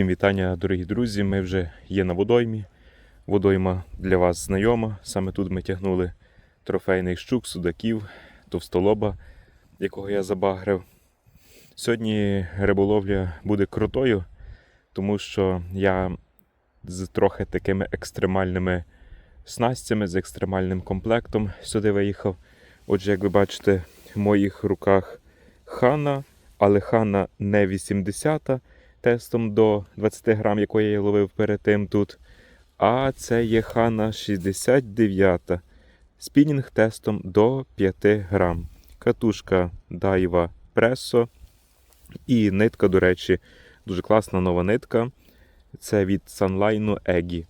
Всім вітання, дорогі друзі. Ми вже є на водоймі. Водойма для вас знайома. Саме тут ми тягнули трофейних щук, судаків, товстолоба, якого я забагрив. Сьогодні риболовля буде крутою, тому що я з трохи такими екстремальними снастями, з екстремальним комплектом сюди виїхав. Отже, як ви бачите, в моїх руках хана, але хана не 80 тестом до 20 грам, якої я ловив перед тим тут. А це є хана 69 спінінг тестом до 5 грам. Катушка Daiwa Presso. І нитка, до речі, дуже класна нова нитка. Це від Sunline Eggy.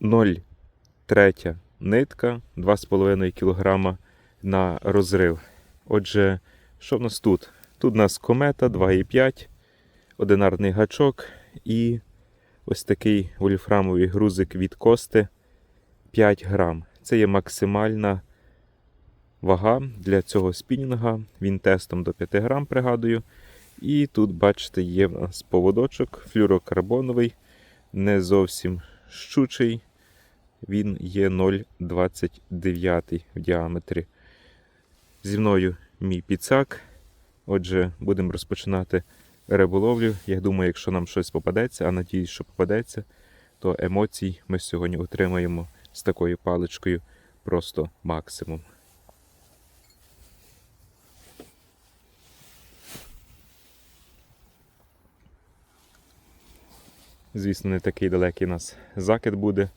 0,3 нитка, 2,5 кг на розрив. Отже, що в нас тут? Тут у нас комета 2,5, одинарний гачок і ось такий вольфрамовий грузик від кости 5 грам. Це є максимальна вага для цього спінінга. Він тестом до 5 грам, пригадую. І тут, бачите, є в нас поводочок флюрокарбоновий, не зовсім щучий. Він є 0,29 в діаметрі. Зі мною мій підсак. Отже, будемо розпочинати риболовлю. Я думаю, якщо нам щось попадеться, а надіюсь, що попадеться, то емоцій ми сьогодні отримаємо з такою паличкою просто максимум. Звісно, не такий далекий у нас закид буде,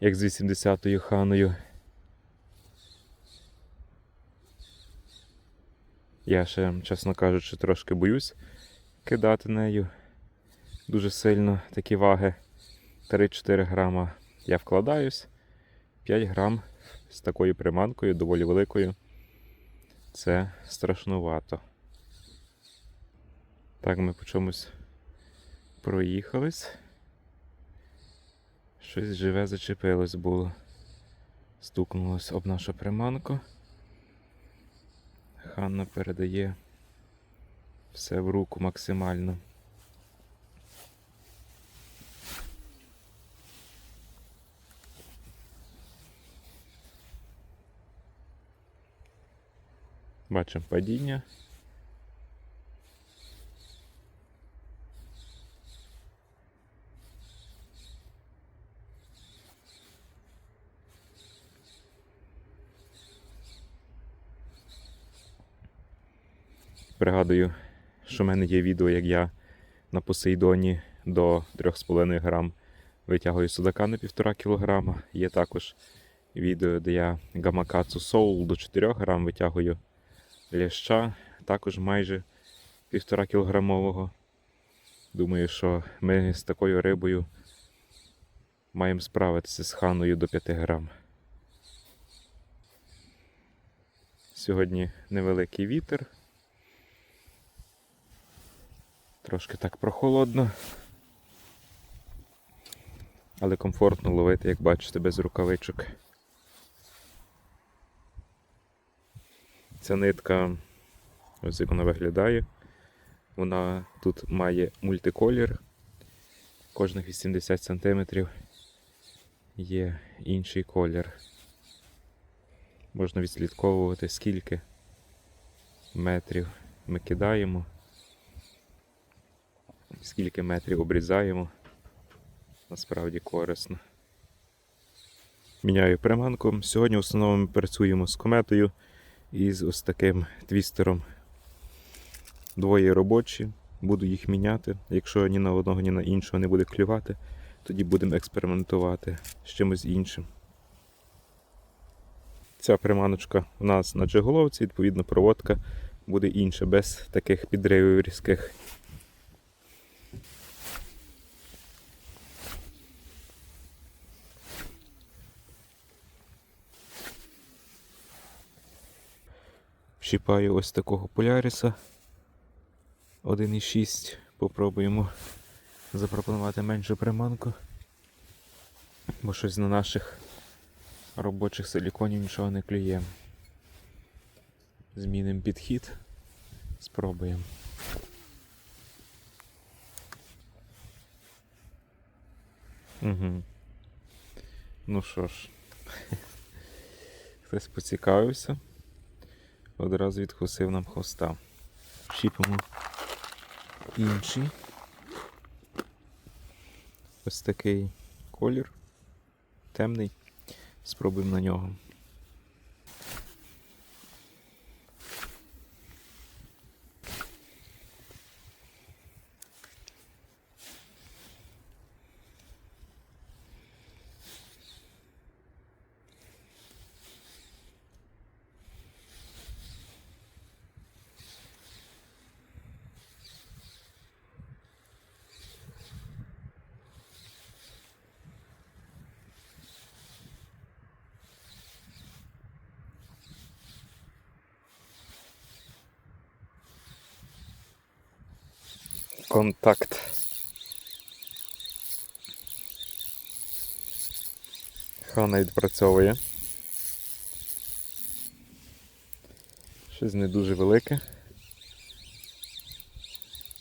як з 80-ю ханою. Я ще, чесно кажучи, трошки боюсь кидати нею дуже сильно такі ваги. 3-4 грама я вкладаюсь, 5 грам з такою приманкою, доволі великою. Це страшнувато. Так, ми по чомусь проїхались. Щось живе зачепилось було. Стукнулось об нашу приманку. Ханна передає все в руку максимально. Бачимо падіння. Пригадую, що в мене є відео, як я на Посейдоні до 3,5 грам витягую судака на 1,5 кг. Є також відео, де я гамакацу соул до 4 грам витягую ляща, також майже 1,5 кілограмового. Думаю, що ми з такою рибою маємо справитися з ханою до 5 грам. Сьогодні невеликий вітер. Трошки так прохолодно. Але комфортно ловити, як бачите, без рукавичок. Ця нитка, ось як вона виглядає. Вона тут має мультиколір. Кожних 80 см є інший колір. Можна відслідковувати, скільки метрів ми кидаємо скільки метрів обрізаємо. Насправді корисно. Міняю приманку. Сьогодні в основному працюємо з кометою і з ось таким твістером. Двоє робочі, буду їх міняти. Якщо ні на одного, ні на іншого не буде клювати, тоді будемо експериментувати з чимось іншим. Ця приманочка у нас на джеголовці, відповідно, проводка буде інша, без таких підривів різких. Чіпаю ось такого поляріса 1,6. Попробуємо запропонувати меншу приманку, бо щось на наших робочих силіконів нічого не клює. Змінимо підхід, спробуємо. Угу. Ну що ж, хтось поцікавився одразу відкусив нам хвоста. Чіпимо інший. Ось такий колір. Темний. Спробуємо на нього. Контакт. Хана відпрацьовує. Щось не дуже велике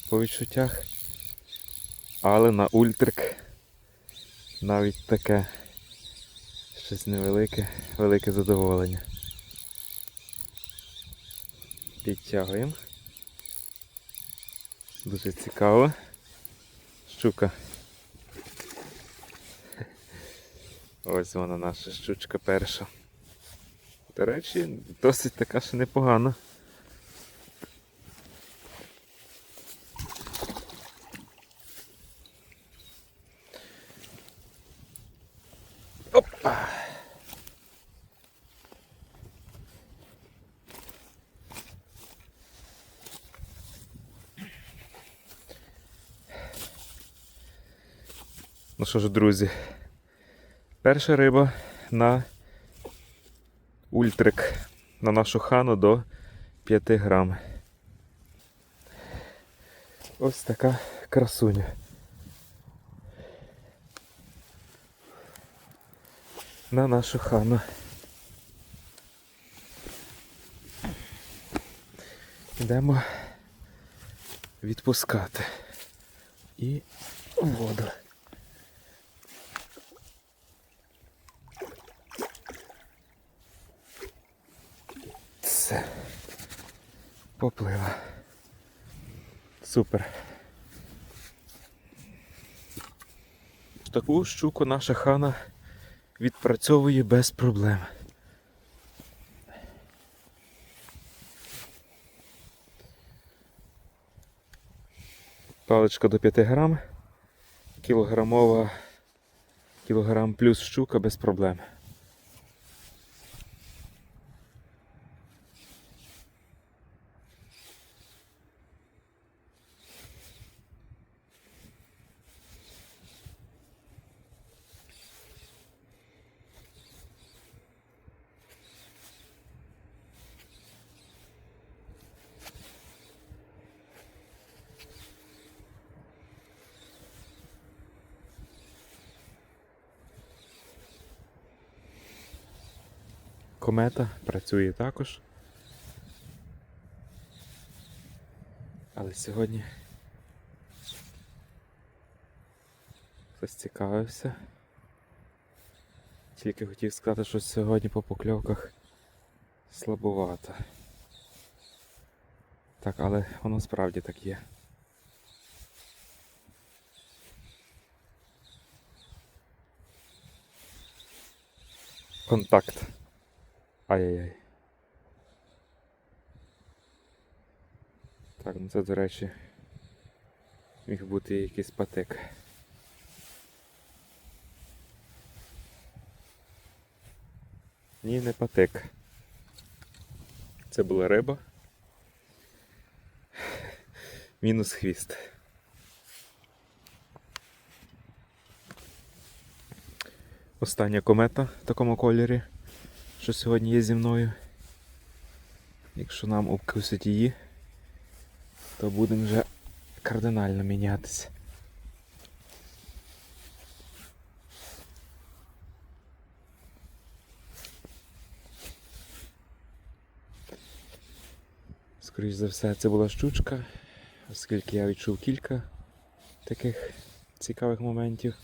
по відчуттях. Але на ультрик навіть таке щось невелике, велике задоволення. Підтягуємо. Дуже цікаво. Щука. Ось вона наша щучка перша. До речі, досить така ще непогана. Опа! Що ж, друзі, перша риба на ультрик на нашу хану до 5 грам. Ось така красуня. На нашу хану. Йдемо відпускати і воду. Поплила. Супер. Таку щуку наша хана відпрацьовує без проблем. Паличка до 5 грам, кілограмова, кілограм плюс щука без проблем. Комета працює також. Але сьогодні хтось цікавився. Тільки хотів сказати, що сьогодні по покльовках слабовато. Так, але воно справді так є. Контакт. Ай-яй-яй. Так, ну це, до речі, міг бути якийсь патик. Ні, не патик. Це була риба. Мінус хвіст. Остання комета в такому кольорі що сьогодні є зі мною. Якщо нам обкусить її, то будемо вже кардинально мінятися. Скоріше за все, це була щучка, оскільки я відчув кілька таких цікавих моментів.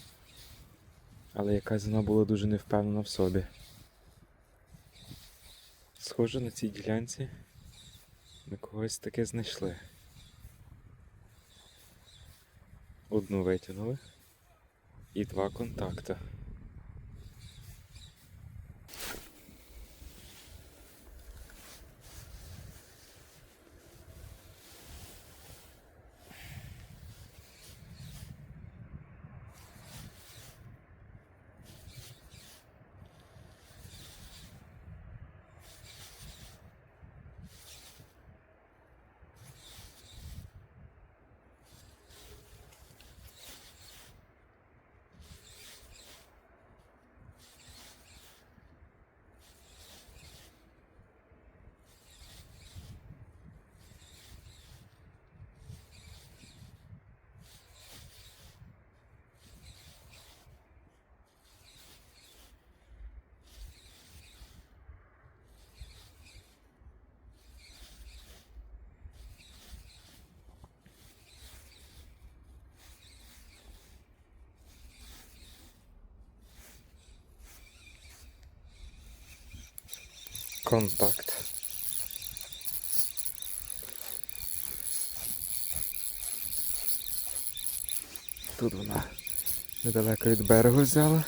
Але якась вона була дуже невпевнена в собі. Схоже, на цій ділянці ми когось таке знайшли. Одну витягнули і два контакти. Контакт. Тут вона недалеко від берегу взяла.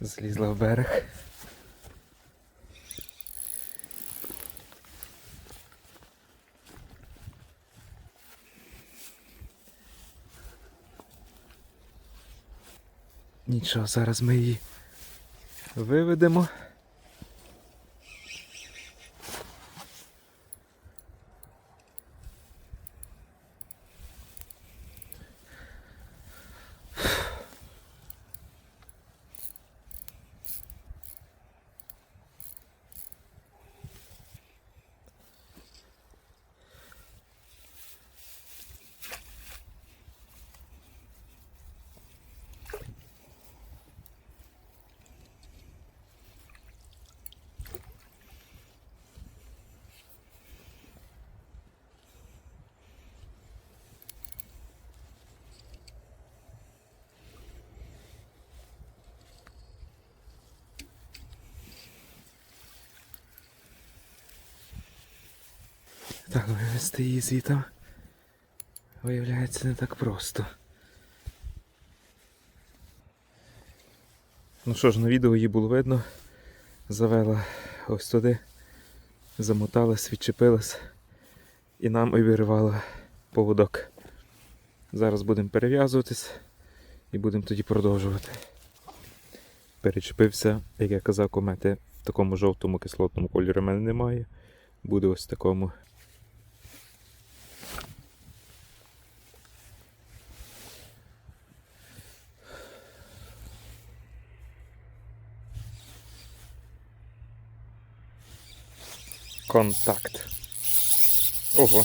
Злізла в берег. Нічого, зараз ми її виведемо. Так, вивезти її звітом. Виявляється не так просто. Ну що ж, на відео її було видно. Завела ось туди, замоталась, відчепилась і нам виривала поводок. Зараз будемо перев'язуватись і будемо тоді продовжувати. Перечепився, як я казав, комети в такому жовтому кислотному кольорі в мене немає. Буде ось в такому. Контакт. Ого.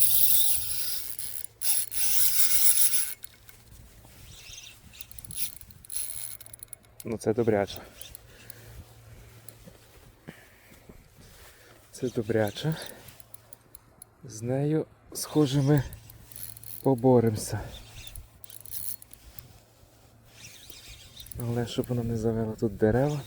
Ну це добряче. Це добряче. З нею, схоже, ми поборемося. Але щоб вона не завела тут дерева.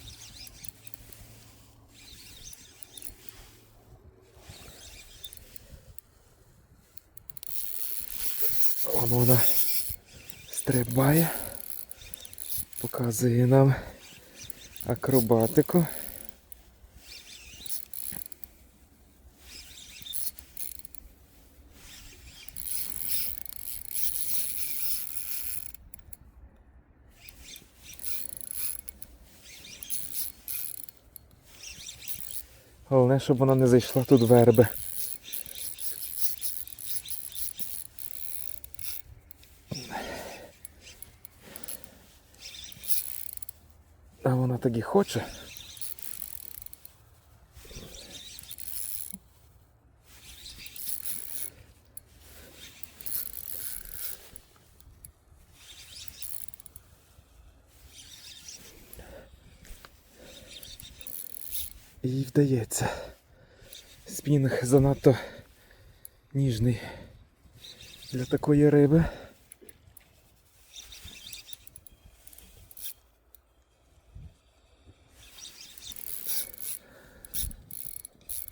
Вона стрибає, показує нам акробатику. Головне, щоб вона не зайшла тут верби. А вона так і хоче. їй вдається. Спінг занадто ніжний для такої риби.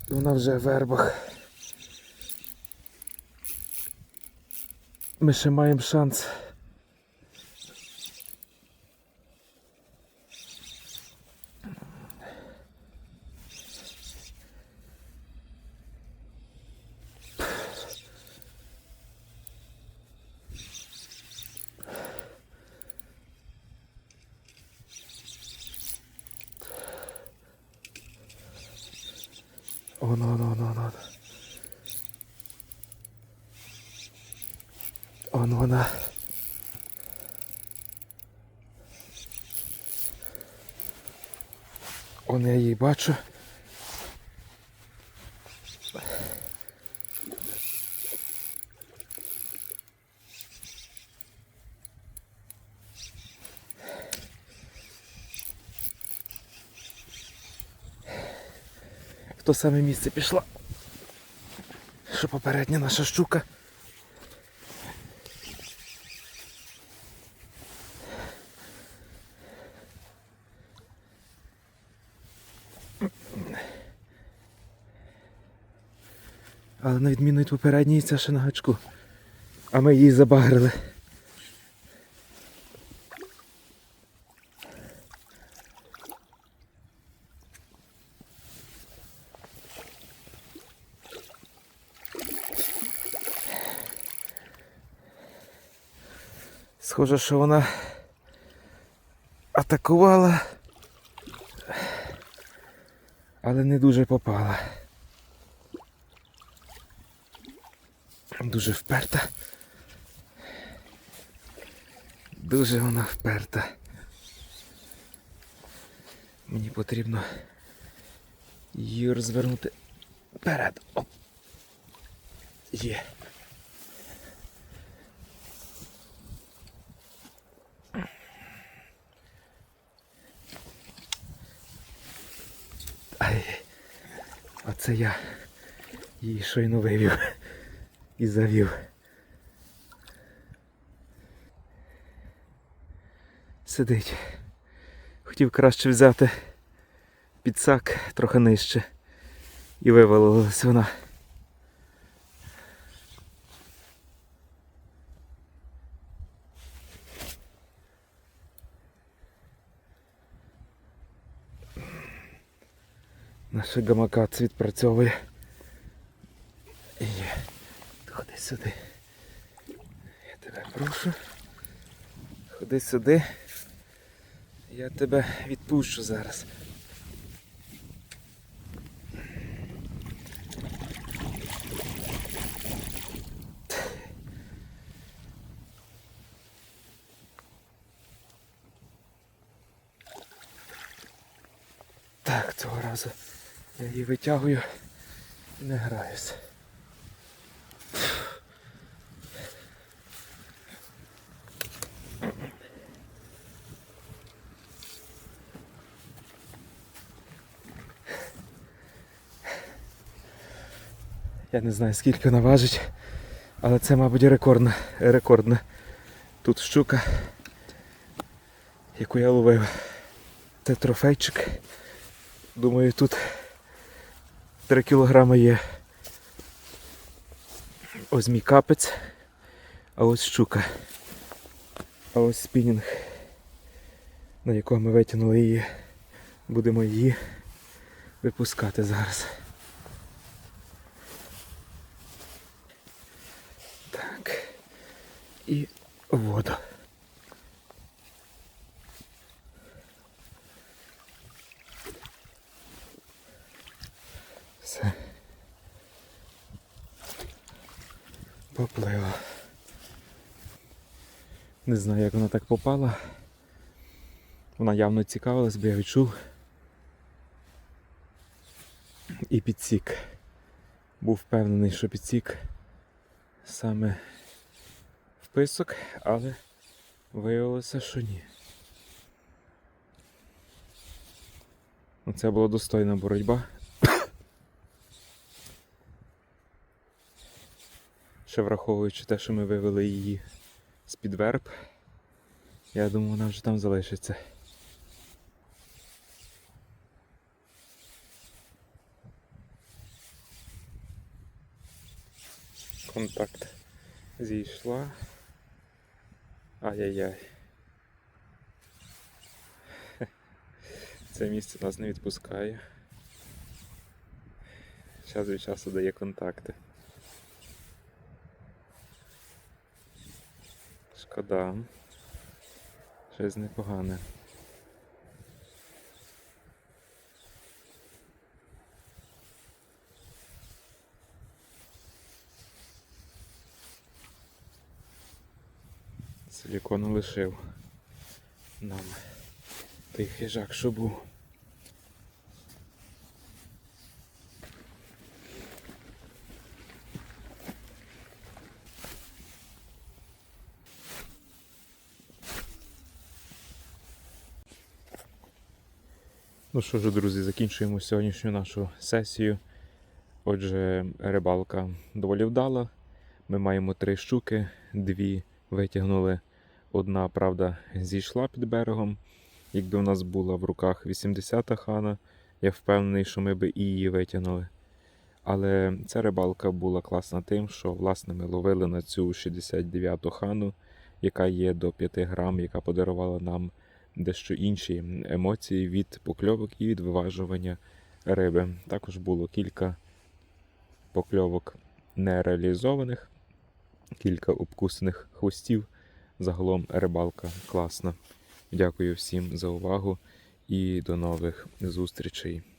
Вона вже в вербах. Ми ще маємо шанс. О, ну, ну, ну, ну. Он вона. Он я її бачу. Саме місце пішла. Що попередня наша щука. Але на відміну від попередньої, ця ще на гачку. А ми її забагрили. Схоже, що вона атакувала, але не дуже попала. Дуже вперта. Дуже вона вперта. Мені потрібно її розвернути вперед. Оп. Є. Оце я її щойно вивів і завів. Сидить. Хотів краще взяти підсак трохи нижче. І вивалилась вона. Наш гамака відпрацьовує. І є. Ходи сюди. Я тебе прошу. Ходи сюди. Я тебе відпущу зараз. Так, цього разу я її витягую і не граюсь. Я не знаю скільки вона важить, але це, мабуть, рекордна, рекордна тут щука, яку я ловив. Це трофейчик. Думаю, тут 3 кілограми є. Ось мій капець, а ось щука. А ось спінінг, на якого ми витягнули її. Будемо її випускати зараз. Так. І воду. Поплила. Не знаю, як вона так попала. Вона явно цікавилась, бо я відчув. І підсік. Був впевнений, що підсік саме в писок, але виявилося, що ні. Ну, Це була достойна боротьба. Ще враховуючи те, що ми вивели її з-під верб, я думаю, вона вже там залишиться. Контакт зійшла. Ай-яй-яй. Це місце нас не відпускає. Час від часу дає контакти. Шкода. Щось непогане. Силікону лишив нам той хижак, що був. Ну що ж, друзі, закінчуємо сьогоднішню нашу сесію. Отже, рибалка доволі вдала. Ми маємо три щуки, дві витягнули. Одна, правда, зійшла під берегом. Якби у нас була в руках 80-та хана, я впевнений, що ми би і її витягнули. Але ця рибалка була класна тим, що власне ми ловили на цю 69-ту хану, яка є до 5 грам, яка подарувала нам дещо інші емоції від покльовок і від виважування риби. Також було кілька покльовок нереалізованих, кілька обкусених хвостів. Загалом рибалка класна. Дякую всім за увагу і до нових зустрічей.